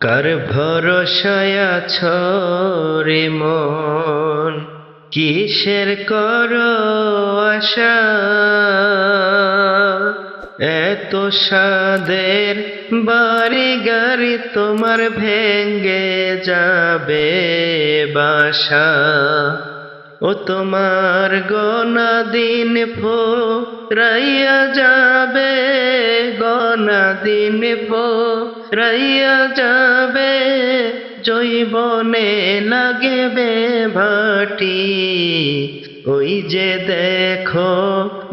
কার ভরসায় ছরে মন? কিসের কর আশা? এত সাদের বাড়ি গাড়ি তোমার ভেঙ্গে যাবে বাসা। ও তোমার গনা দিন ফো রাইয়া যাবে, গনা দিন ফো রাইয়া যাবে, জৈবনে লাগবে ভাটি। ওই যে দেখো,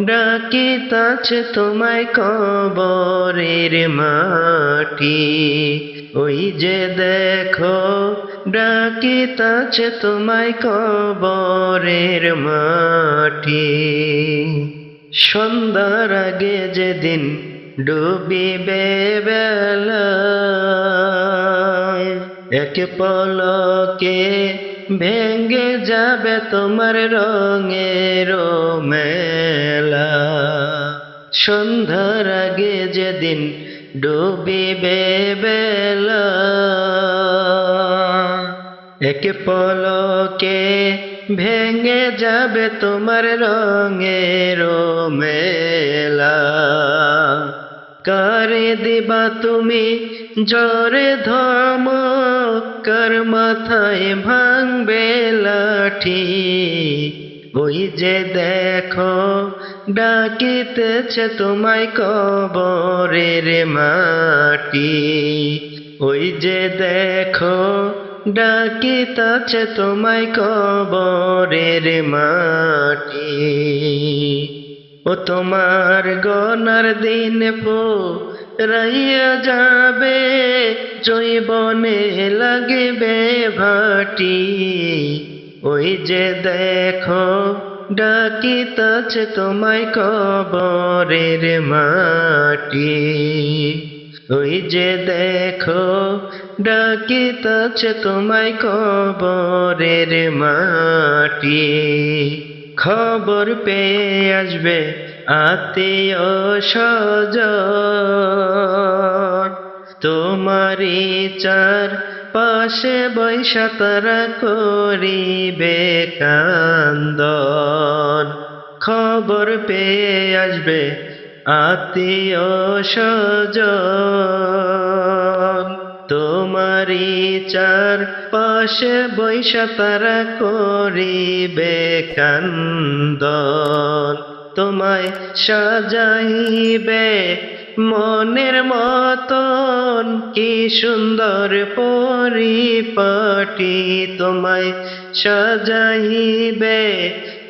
ডাকিতাছে তোমায় কবরের মাটি। ওই যে দেখো ডাকিতাছে তোমায় কবরের মাটি। সন্ধ্যার আগে যেদিন ডুবিবে বেলা এক পলকে ভেঙ্গে যাবে তোমার রঙের মেলা। সন্ধ্যার আগে যেদিন ডুবিবে বেলা এক পলকে ভেঙে যাবে তোমার রঙের মেলা। কারে দিবা তুমি জরে ধম, কার মাথায় ভাঙবে লাঠি। ওই যে দেখো ডাকিতেছে তোমায় কবরের মাটি। ওই যে দেখো, ডাকিতাছে তোমায় কবরের মাটি। ও তোমার গনার দিন পো রাইয়া যাবে, জৈবনে লাগবে ভাটি। ওই যে দেখো ডাকিতাছে তোমায় কবরের মাটি। ওই যে দেখো ডাকিতাছে তোমায় কবরের মাটি। খবর পেয়ে আসবে আত্মীয় সজ তোমারি চার পাশে বৈশা তারা করিবে কান্দন খবর পেয়ে আসবে আত্মীয় স্বজন। তোমারি চার পাশে বৈশা তারা করিবে কান্দন। তোমায় সাজাইবে মনের মতন, কি সুন্দর পরিপাটি। তোমায় সাজাইবে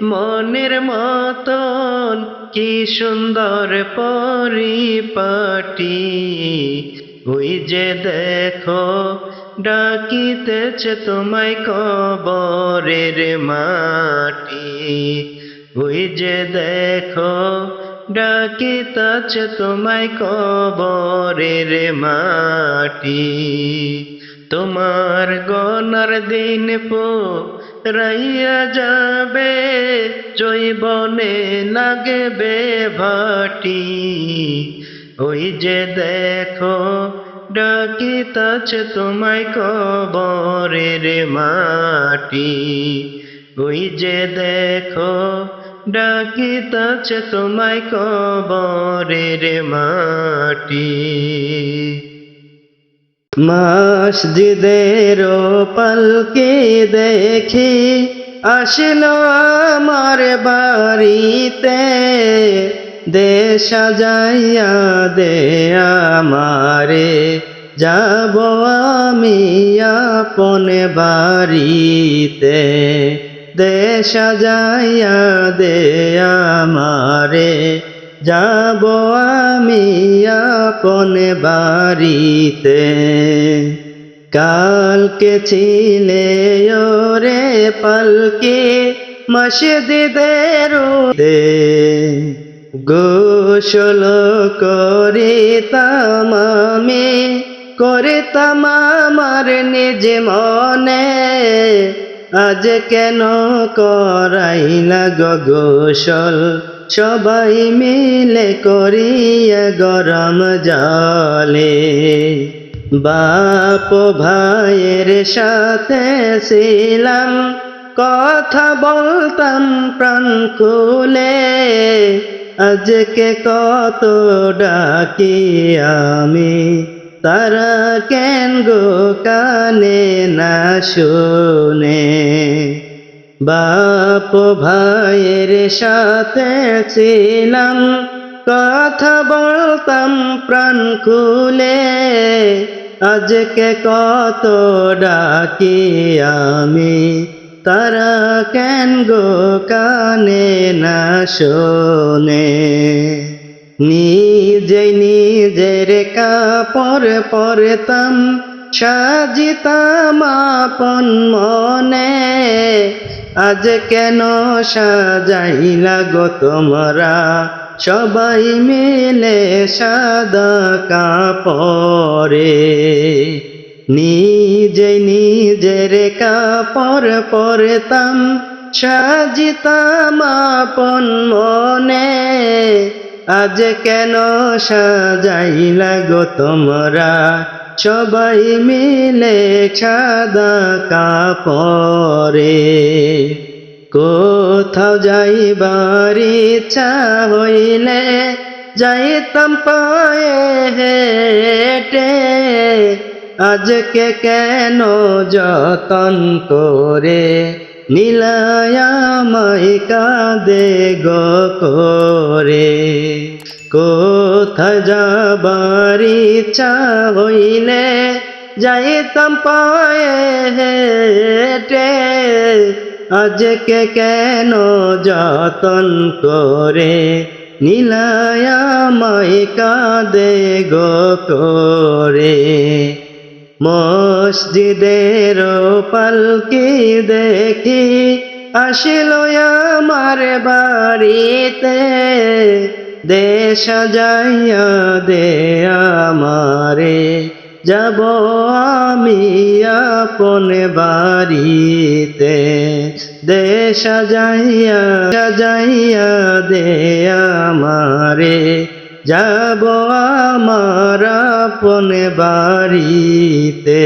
মনের মতন কি সুন্দর পরিপাটি। ওই যে দেখো, ডাকিতেছে তোমায় কবরের মাটি। ওই যে দেখো, ডাকিতাছে তোমায় কবরের মাটি। তোমার গনার দিন পো রাইয়া যাবে, জৈবনে লাগবে ভাটি। ওই যে দেখো, ডাকিতাছে তোমায় কবরের মাটি। ওই যে দেখো, ডাকিতাছে তোমায় কবরের মাটি। মসজিদের পালকে দেখি আসলো আমার বাড়িতে। দে সাজাইয়া দে আমারে, যাব আমি আপন বাড়িতে। দে সাজাইয়া দে আমারে যাব আমি আপন বাড়িতে। কালকে ছিলে ওরে পালকে মসজিদের দে গোসল করে তামামে করে তামার নিজ মনে। আজ কেন করাইলা গোসল? সবাই মিলে করিয়া গরম জলে। বাপ ভাইয়ের সাথে ছিলাম, কথা বলতাম প্রাণ খুলে। আজকে কত ডাকি আমি, তারা কেন গো কানে না শুনে? বাপ ভাইয়ের সাথে ছিলাম, কথা বলতাম, প্রাণ খুলে। আজকে কত ডাকি আমি, তারা কেন গো কানে না শোনে? নিজে নিজের কাপড় পরতাম, সাজিতাম আপন মনে। আজ কেন সাজাইলা গো তোমরা? সবাই মিলে সাদা কাপড়ে। নিজে নিজের কাপড় পরতাম, সাজিতাম আপন মনে। আজ কেন সাজাইলা গো তোমরা? সবাই মিলে সাদা কাপড়ে। কোথাও যাইবার ইচ্ছা হইলে যাইতাম পায়ে হেটে। আজকে কেন যতন করে নীলায়ামাই কাঁদে গো করে। কোথায় যাবার ইচ্ছা হইলে যাইতাম পায়ে হেটে। আজকে কেন যতন করে নীলায়ামাই কাঁদে গো করে? মসজিদের পালকি দেখি? আসিল আমার বাড়িতে। দেশ যাইয়া দে আমারে। যাব আমি আপন বাড়িতে। দেশ যাইয়া যাইয়া দে আমারে। যাব আমার আপন বাড়িতে।